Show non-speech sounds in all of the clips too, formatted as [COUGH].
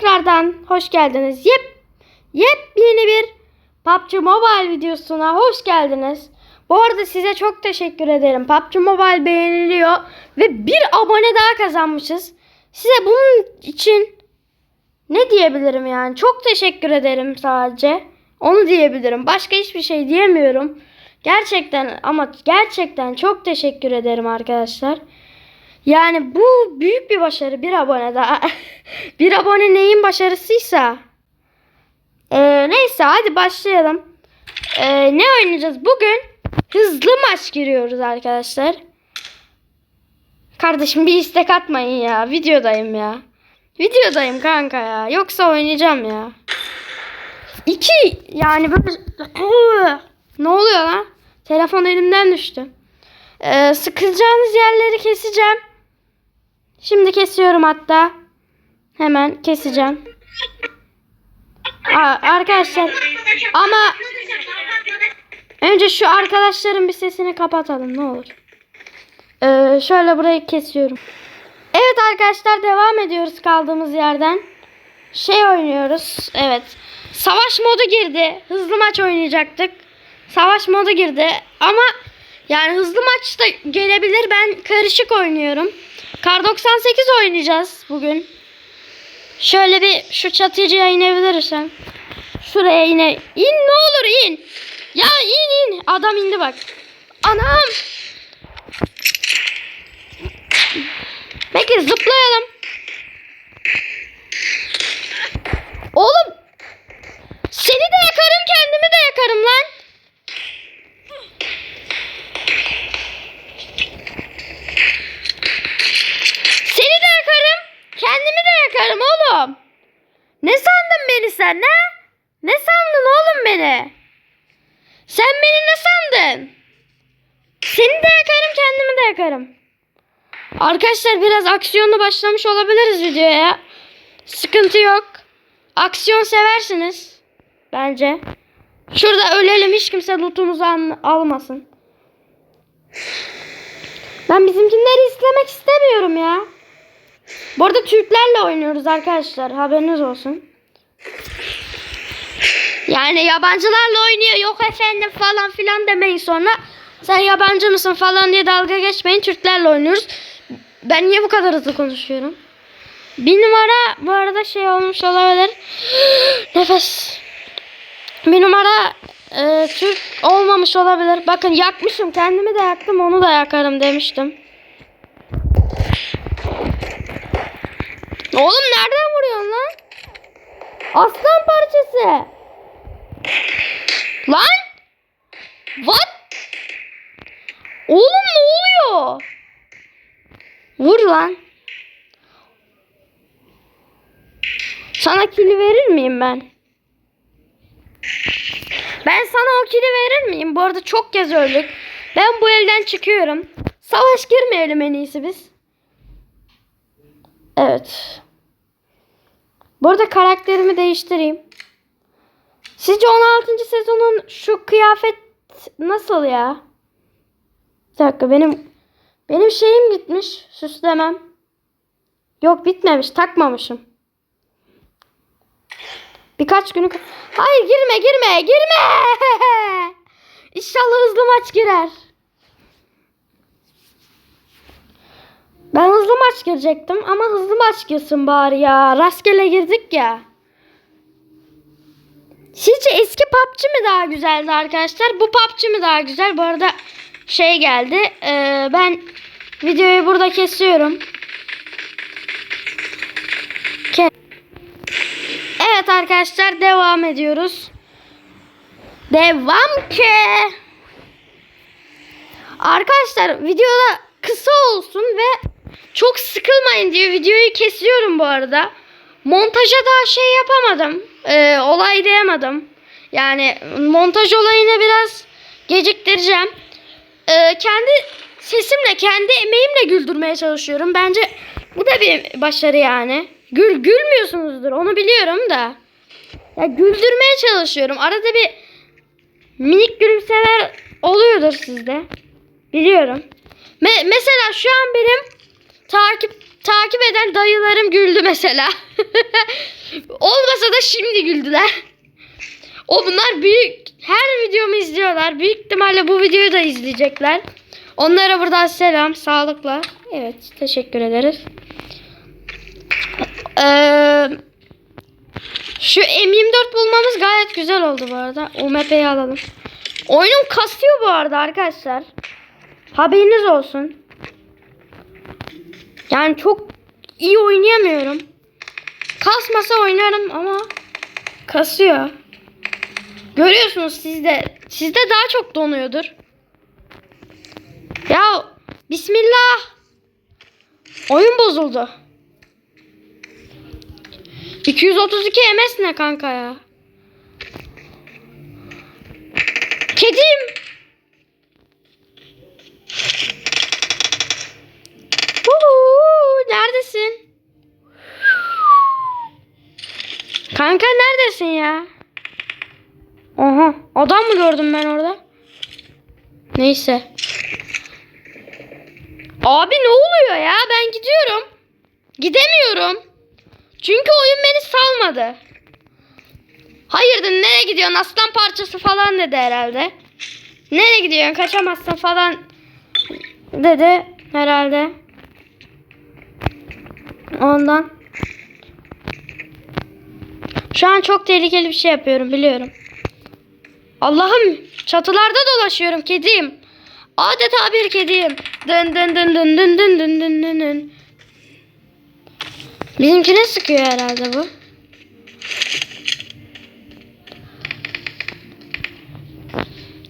tekrardan hoş geldiniz. Yep, yepyeni bir PUBG Mobile videosuna hoş geldiniz. Bu arada size çok teşekkür ederim. PUBG Mobile beğeniliyor ve bir abone daha kazanmışız. Size bunun için ne diyebilirim yani? Çok teşekkür ederim sadece. Onu diyebilirim. Başka hiçbir şey diyemiyorum. Gerçekten ama gerçekten çok teşekkür ederim arkadaşlar. Yani bu büyük bir başarı. Bir abone daha. [LAUGHS] bir abone neyin başarısıysa. Ee, neyse hadi başlayalım. Ee, ne oynayacağız? Bugün hızlı maç giriyoruz arkadaşlar. Kardeşim bir istek atmayın ya. Videodayım ya. Videodayım kanka ya. Yoksa oynayacağım ya. İki yani böyle [CLEARS THROAT] ne oluyor lan? Telefon elimden düştü. Ee, sıkılacağınız yerleri keseceğim. Şimdi kesiyorum hatta. Hemen keseceğim. Aa, arkadaşlar ama önce şu arkadaşların bir sesini kapatalım ne olur. Ee, şöyle burayı kesiyorum. Evet arkadaşlar devam ediyoruz kaldığımız yerden. Şey oynuyoruz. Evet. Savaş modu girdi. Hızlı maç oynayacaktık. Savaş modu girdi. Ama yani hızlı maç da gelebilir. Ben karışık oynuyorum. Kar 98 oynayacağız bugün. Şöyle bir şu çatıcıya inebilirsen. Şuraya ine. İn ne olur in. Ya in in. Adam indi bak. Anam. Peki zıplayalım. Oğlum. Seni de yakarım kendimi de yakarım lan. Seni de yakarım. Kendimi de yakarım oğlum. Ne sandın beni sen ne? Ne sandın oğlum beni? Sen beni ne sandın? Seni de yakarım kendimi de yakarım. Arkadaşlar biraz aksiyonlu başlamış olabiliriz videoya. Sıkıntı yok. Aksiyon seversiniz. Bence. Şurada ölelim hiç kimse lootumuzu al- almasın. Ben bizimkinleri istemek istemiyorum ya. Bu arada Türklerle oynuyoruz arkadaşlar. Haberiniz olsun. Yani yabancılarla oynuyor. Yok efendim falan filan demeyin sonra. Sen yabancı mısın falan diye dalga geçmeyin. Türklerle oynuyoruz. Ben niye bu kadar hızlı konuşuyorum? Bir numara bu arada şey olmuş olabilir. [GASPS] Nefes. Bir numara e, Türk olmamış olabilir. Bakın yakmışım. Kendimi de yaktım. Onu da yakarım demiştim. Oğlum nereden vuruyorsun lan? Aslan parçası. Lan? What? Oğlum ne oluyor? Vur lan. Sana kili verir miyim ben? Ben sana o kili verir miyim? Bu arada çok kez öldük. Ben bu evden çıkıyorum. Savaş girmeyelim en iyisi biz. Evet. Bu arada karakterimi değiştireyim. Sizce 16. sezonun şu kıyafet nasıl ya? Bir dakika benim benim şeyim gitmiş. Süslemem. Yok bitmemiş. Takmamışım. Birkaç günü... Hayır girme girme girme. [LAUGHS] İnşallah hızlı maç girer. Ben hızlı maç girecektim ama hızlı maç girsin bari ya. Rastgele girdik ya. Sizce eski PUBG mi daha güzeldi arkadaşlar? Bu PUBG mi daha güzel? Bu arada şey geldi. Ee, ben videoyu burada kesiyorum. Ke- evet arkadaşlar devam ediyoruz. Devam ki. Arkadaşlar videoda kısa olsun ve çok sıkılmayın diye videoyu kesiyorum bu arada. Montaja daha şey yapamadım. Ee, olaylayamadım. Yani montaj olayını biraz geciktireceğim. Ee, kendi sesimle, kendi emeğimle güldürmeye çalışıyorum. Bence bu da bir başarı yani. Gül gülmüyorsunuzdur onu biliyorum da. Ya güldürmeye çalışıyorum. Arada bir minik gülümseler oluyordur sizde. Biliyorum. Me- mesela şu an benim takip takip eden dayılarım güldü mesela. [LAUGHS] Olmasa da şimdi güldüler. O bunlar büyük her videomu izliyorlar. Büyük ihtimalle bu videoyu da izleyecekler. Onlara buradan selam, sağlıkla. Evet, teşekkür ederiz. Ee, şu M24 bulmamız gayet güzel oldu bu arada. UMP'yi alalım. Oyunum kasıyor bu arada arkadaşlar. Haberiniz olsun. Yani çok iyi oynayamıyorum. Kasmasa oynarım ama kasıyor. Görüyorsunuz sizde. Sizde daha çok donuyordur. Ya bismillah. Oyun bozuldu. 232 MS ne kanka ya? Kedim. Neredesin? Kanka neredesin ya? Adam mı gördüm ben orada? Neyse. Abi ne oluyor ya? Ben gidiyorum. Gidemiyorum. Çünkü oyun beni salmadı. Hayırdır nereye gidiyorsun aslan parçası falan dedi herhalde. Nereye gidiyorsun kaçamazsın falan dedi herhalde. Ondan. Şu an çok tehlikeli bir şey yapıyorum biliyorum. Allah'ım çatılarda dolaşıyorum kediyim. Adeta bir kediyim. Dın dın dın dın dın dın dın dın dın dın. Bizimkine sıkıyor herhalde bu.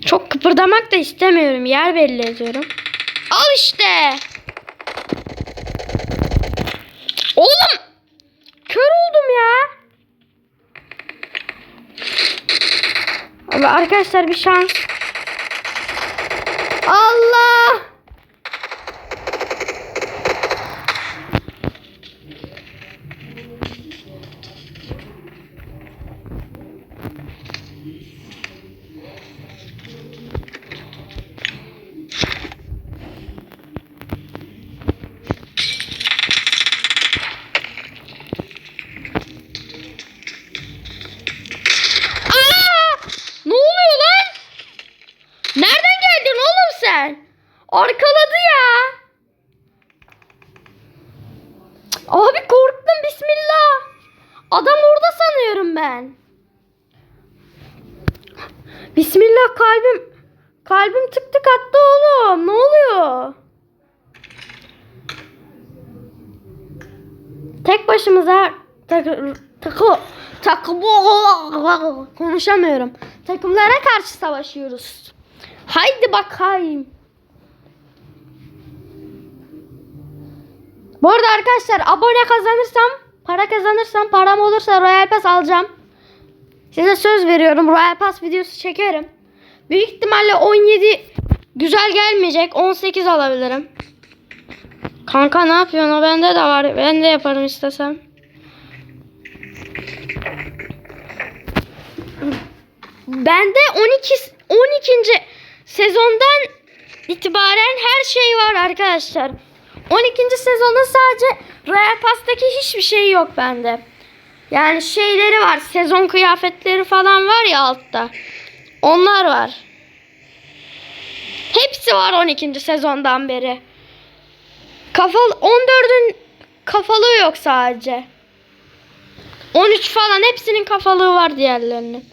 Çok kıpırdamak da istemiyorum. Yer belli ediyorum. Al işte. Oğlum. Kör oldum ya. Allah arkadaşlar bir şans. Allah. Arkaladı ya. Abi korktum bismillah. Adam orada sanıyorum ben. Bismillah kalbim kalbim tık tık attı oğlum. Ne oluyor? Tek başımıza tak, takı takım konuşamıyorum. Takımlara karşı savaşıyoruz. Haydi bakayım. Bu arada arkadaşlar abone kazanırsam, para kazanırsam, param olursa Royal Pass alacağım. Size söz veriyorum Royal Pass videosu çekerim. Büyük ihtimalle 17 güzel gelmeyecek. 18 alabilirim. Kanka ne yapıyorsun? O bende de var. Ben de yaparım istesem. Bende 12 12. sezondan itibaren her şey var arkadaşlar. 12. sezonda sadece Royal Pass'taki hiçbir şey yok bende. Yani şeyleri var. Sezon kıyafetleri falan var ya altta. Onlar var. Hepsi var 12. sezondan beri. Kafalı 14'ün kafalığı yok sadece. 13 falan hepsinin kafalığı var diğerlerinin.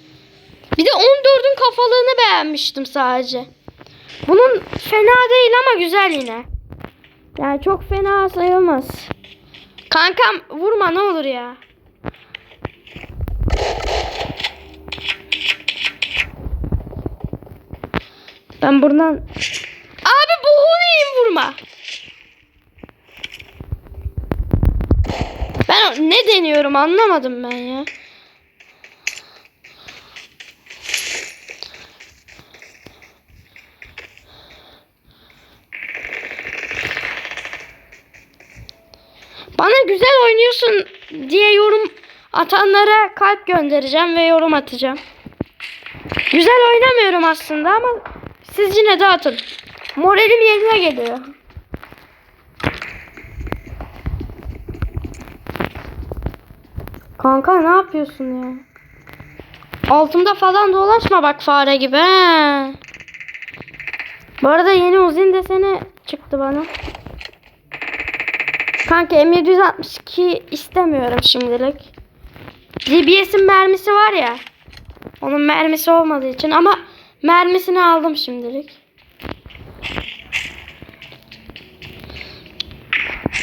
Bir de 14'ün kafalığını beğenmiştim sadece. Bunun fena değil ama güzel yine. Yani çok fena sayılmaz. Kankam vurma ne olur ya. Ben buradan... Abi bu neyim vurma. Ben ne deniyorum anlamadım ben ya. güzel oynuyorsun diye yorum atanlara kalp göndereceğim ve yorum atacağım. Güzel oynamıyorum aslında ama siz yine de atın. Moralim yerine geliyor. Kanka ne yapıyorsun ya? Altımda falan dolaşma bak fare gibi. He. Bu arada yeni uzin desene çıktı bana. Kanka M762 istemiyorum şimdilik. DBS'in mermisi var ya. Onun mermisi olmadığı için ama mermisini aldım şimdilik.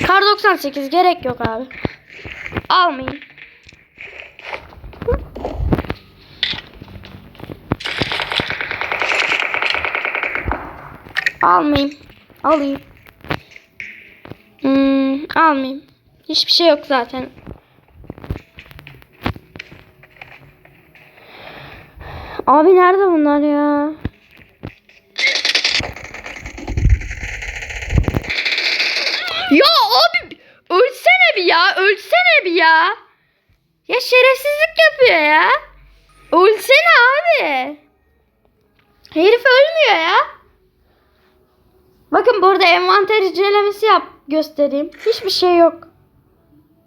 Kar 98 gerek yok abi. Almayayım. Almayayım. Alayım. Almayayım. Hiçbir şey yok zaten. Abi nerede bunlar ya? Ya abi ölsene bir ya. Ölsene bir ya. Ya şerefsizlik yapıyor ya. Ölsene abi. Herif ölmüyor ya. Bakın burada envanter incelemesi yap göstereyim. Hiçbir şey yok.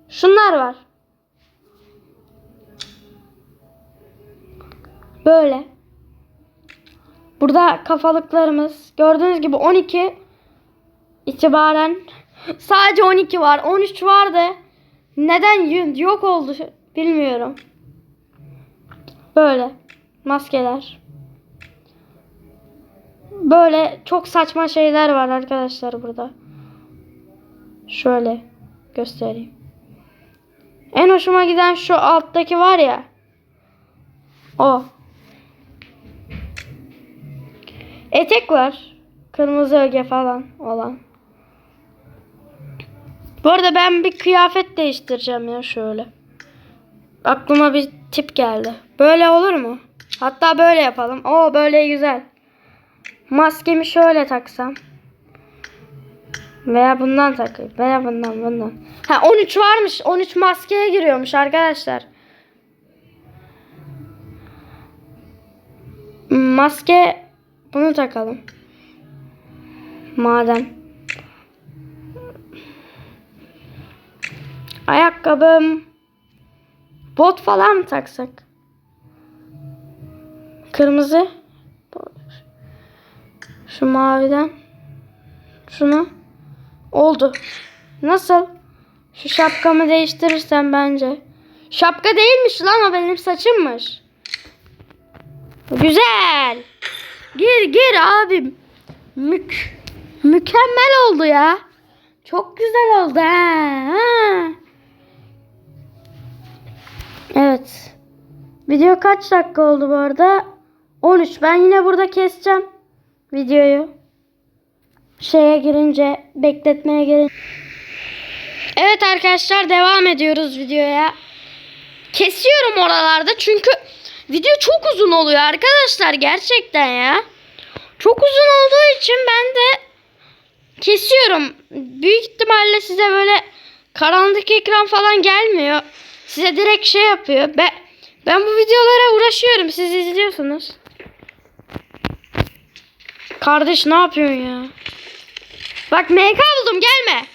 Şunlar var. Böyle. Burada kafalıklarımız. Gördüğünüz gibi 12 itibaren [LAUGHS] sadece 12 var. 13 vardı. Neden yok oldu bilmiyorum. Böyle maskeler. Böyle çok saçma şeyler var arkadaşlar burada. Şöyle göstereyim. En hoşuma giden şu alttaki var ya. O. Etek var. Kırmızı öge falan olan. Bu arada ben bir kıyafet değiştireceğim ya şöyle. Aklıma bir tip geldi. Böyle olur mu? Hatta böyle yapalım. Oo böyle güzel. Maskemi şöyle taksam. Veya bundan takayım. Veya bundan bundan. Ha 13 varmış. 13 maskeye giriyormuş arkadaşlar. Maske bunu takalım. Madem. Ayakkabım. Bot falan mı taksak? Kırmızı. Şu maviden. Şunu. Oldu. Nasıl? Şu şapkamı değiştirirsem bence. Şapka değilmiş lan o benim saçımmış. Güzel. Gir gir abim. Mük mükemmel oldu ya. Çok güzel oldu ha. ha. Evet. Video kaç dakika oldu bu arada? 13. Ben yine burada keseceğim videoyu. Şeye girince, bekletmeye girince. Evet arkadaşlar devam ediyoruz videoya. Kesiyorum oralarda çünkü video çok uzun oluyor arkadaşlar gerçekten ya. Çok uzun olduğu için ben de kesiyorum. Büyük ihtimalle size böyle karanlık ekran falan gelmiyor. Size direkt şey yapıyor. Ben, ben bu videolara uğraşıyorum. Siz izliyorsunuz. Kardeş ne yapıyorsun ya? Bak MK buldum gelme.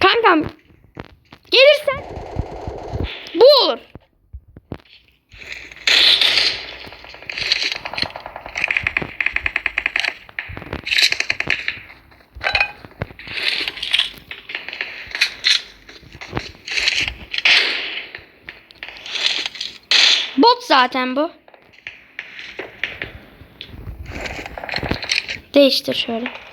Kankam gelirsen bu olur. Bot zaten bu. Değiştir şöyle.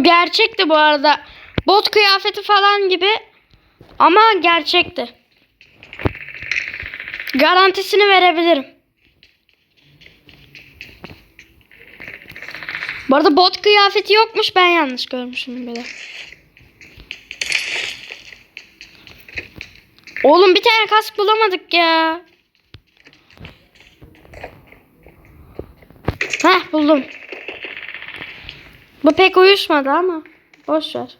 Bu gerçekti bu arada. Bot kıyafeti falan gibi ama gerçekti. Garantisini verebilirim. Bu arada bot kıyafeti yokmuş. Ben yanlış görmüşüm bile. Oğlum bir tane kask bulamadık ya. Heh buldum. Bu pek uyuşmadı ama. Boş ver.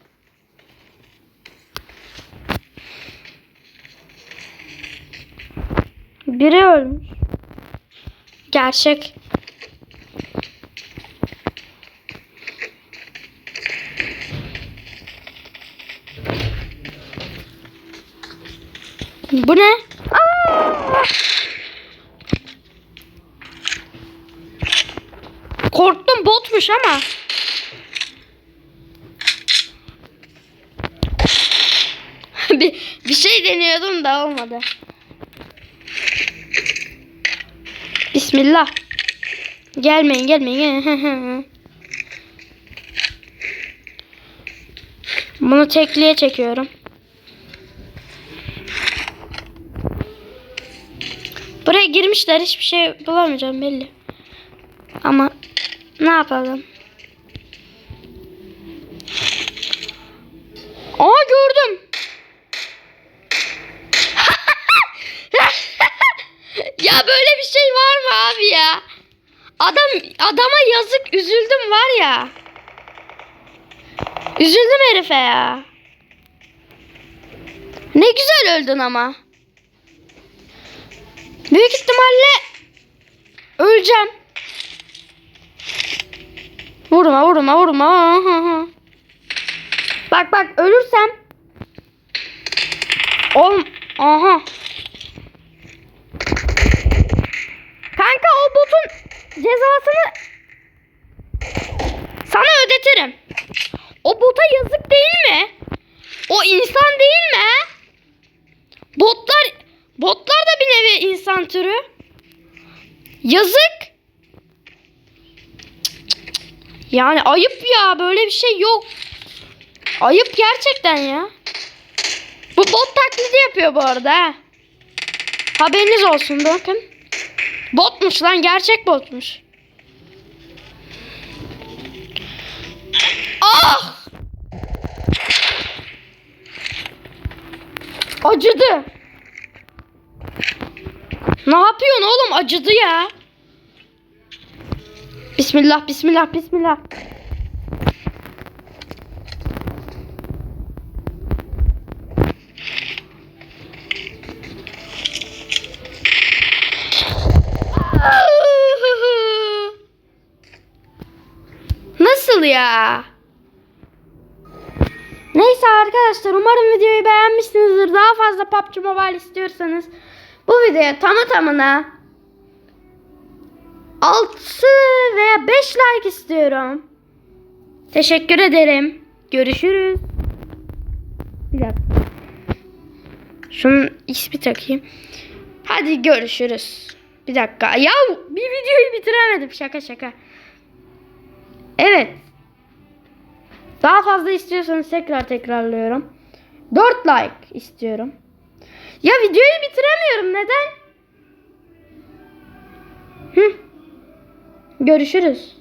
Biri ölmüş. Gerçek. Bu ne? Korktum botmuş ama. Bir, bir şey deniyordum da olmadı. Bismillah. Gelmeyin gelmeyin. Bunu tekliğe çekiyorum. Buraya girmişler hiçbir şey bulamayacağım belli. Ama ne yapalım? Ya böyle bir şey var mı abi ya? Adam adama yazık üzüldüm var ya. Üzüldüm herife ya. Ne güzel öldün ama. Büyük ihtimalle öleceğim. Vurma vurma vurma. Bak bak ölürsem. Oğlum aha. Kanka botun cezasını sana ödetirim. O bota yazık değil mi? O insan değil mi? Botlar botlar da bir nevi insan türü. Yazık. Yani ayıp ya böyle bir şey yok. Ayıp gerçekten ya. Bu bot taklidi yapıyor bu arada. ha. Haberiniz olsun bakın. Botmuş lan gerçek botmuş. Ah! Acıdı. Ne yapıyorsun oğlum? Acıdı ya. Bismillah, bismillah, bismillah. Ya? Neyse arkadaşlar umarım videoyu beğenmişsinizdir. Daha fazla PUBG Mobile istiyorsanız bu videoya tamı tamına 6 veya 5 like istiyorum. Teşekkür ederim. Görüşürüz. Bir dakika. Şunun ismi takayım. Hadi görüşürüz. Bir dakika. Ya bir videoyu bitiremedim. Şaka şaka. Evet. Daha fazla istiyorsanız tekrar tekrarlıyorum. 4 like istiyorum. Ya videoyu bitiremiyorum. Neden? Hı. Görüşürüz.